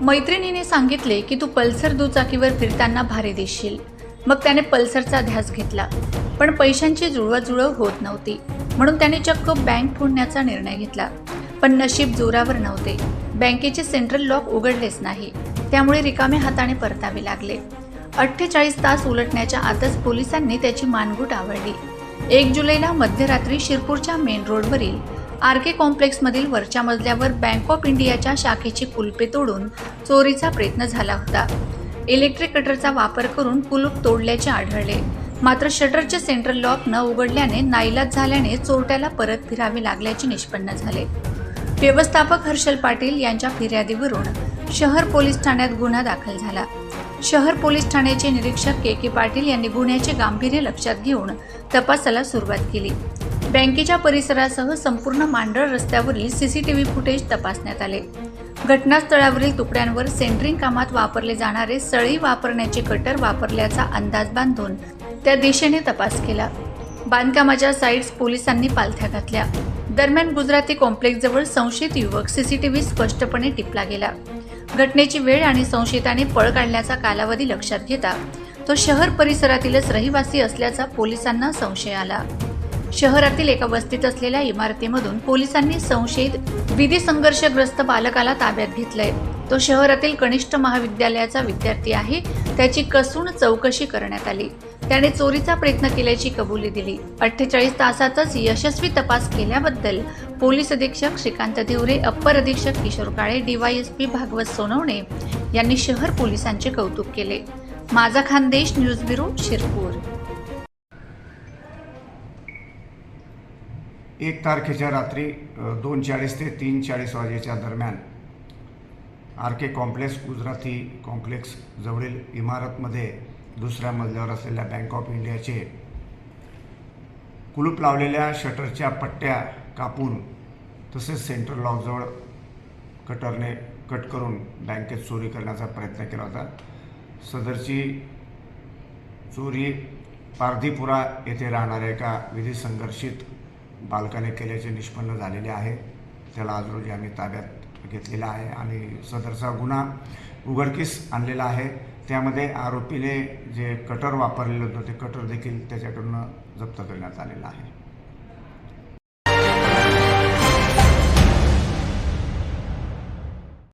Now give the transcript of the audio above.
मैत्रिणीने सांगितले की तू पल्सर दुचाकीवर फिरताना भारी दिसशील. मग त्याने पल्सरचा ध्यास घेतला. पण पैशांची जुळवाजुळव होत नव्हती. म्हणून त्याने चक्क बँक फोडण्याचा निर्णय घेतला. पण नशीब जोरावर नव्हते. बँकेचे सेंट्रल लॉक उघडलेच नाही. त्यामुळे रिकामे हाताने परतावे लागले. अठ्ठेचाळीस तास उलटण्याच्या आतच पोलिसांनी त्याची मानगूट आवडली. एक जुलैला मध्यरात्री शिरपूरच्या मेन रोडवरील आर के कॉम्प्लेक्समधील वरच्या मजल्यावर बँक ऑफ इंडियाच्या शाखेची कुलपे तोडून चोरीचा प्रयत्न झाला होता. इलेक्ट्रिक कटरचा वापर करून कुलूप तोडल्याचे आढळले. मात्र शटरचे सेंट्रल लॉक न उघडल्याने नाईलाज झाल्याने चोरट्याला परत फिरावे लागल्याचे निष्पन्न झाले. व्यवस्थापक हर्षल पाटील यांच्या फिर्यादीवरून शहर पोलीस ठाण्यात गुन्हा दाखल झाला. शहर पोलीस ठाण्याचे निरीक्षक के के पाटील यांनी गुन्ह्याचे गांभीर्य लक्षात घेऊन तपासाला सुरुवात केली. बँकेच्या परिसरासह संपूर्ण मांडळ रस्त्यावरील सीसीटीव्ही फुटेज तपासण्यात आले. घटनास्थळावरील तुकड्यांवर सेंटरिंग कामात वापरले जाणारे सळी वापरण्याचे कटर वापरल्याचा अंदाज बांधून त्या दिशेने तपास केला. बांधकामाच्या साईट्स पोलिसांनी पालथ्या घातल्या. दरम्यान गुजराती कॉम्प्लेक्सजवळ संशयित युवक सीसीटीव्ही स्पष्टपणे टिपला गेला. घटनेची वेळ आणि संशयिताने पळ काढण्याचा कालावधी लक्षात घेता तो शहर परिसरातीलच रहिवासी असल्याचा पोलिसांना संशय आला. शहरातील एका वस्तीत असलेल्या इमारतीमधून पोलिसांनी संशयित विधी संघर्षग्रस्त बालकाला ताब्यात घेतलंय. तो शहरातील कनिष्ठ महाविद्यालयाचा विद्यार्थी आहे. त्याची कसून चौकशी करण्यात आली. त्याने चोरीचा प्रयत्न केल्याची कबुली दिली. अठ्ठेचाळीस तासातच यशस्वी तपास केल्याबद्दल पोलीस अधीक्षक श्रीकांत धिवरे अप्पर अधीक्षक किशोर काळे डीवायएसपी भागवत सोनवणे यांनी शहर पोलिसांचे कौतुक केले. माझा खानदेश न्यूज ब्युरो शिरपूर. एक तारखेच्या रात्री दोन चाळीस ते तीन चाळीस वाजेच्या दरम्यान R K complex Gujarati complex जवळील इमारतमध्ये दुसऱ्या मजल्यावर असलेल्या बँक ऑफ इंडियाचे कुलूप लावलेल्या शटरच्या पट्ट्या कापून तसेच सेंट्रल लॉकजवळ कटरने कट करून बँकेत चोरी करण्याचा प्रयत्न केला होता. सदरची चोरी पारधीपुरा येथे राहणाऱ्या एका विधी संघर्षित बालकाने केल्याचे निष्पन्न झालेले आहे. त्याला आज रोजी आम्ही ताब्यात घेतलेला आहे आणि सदरचा गुन्हा उघडकीस आणलेला आहे. त्यामध्ये आरोपीने जे कटर वापरलेलं होतं ते कटर देखील त्याच्याकडून जप्त करण्यात आलेलं आहे.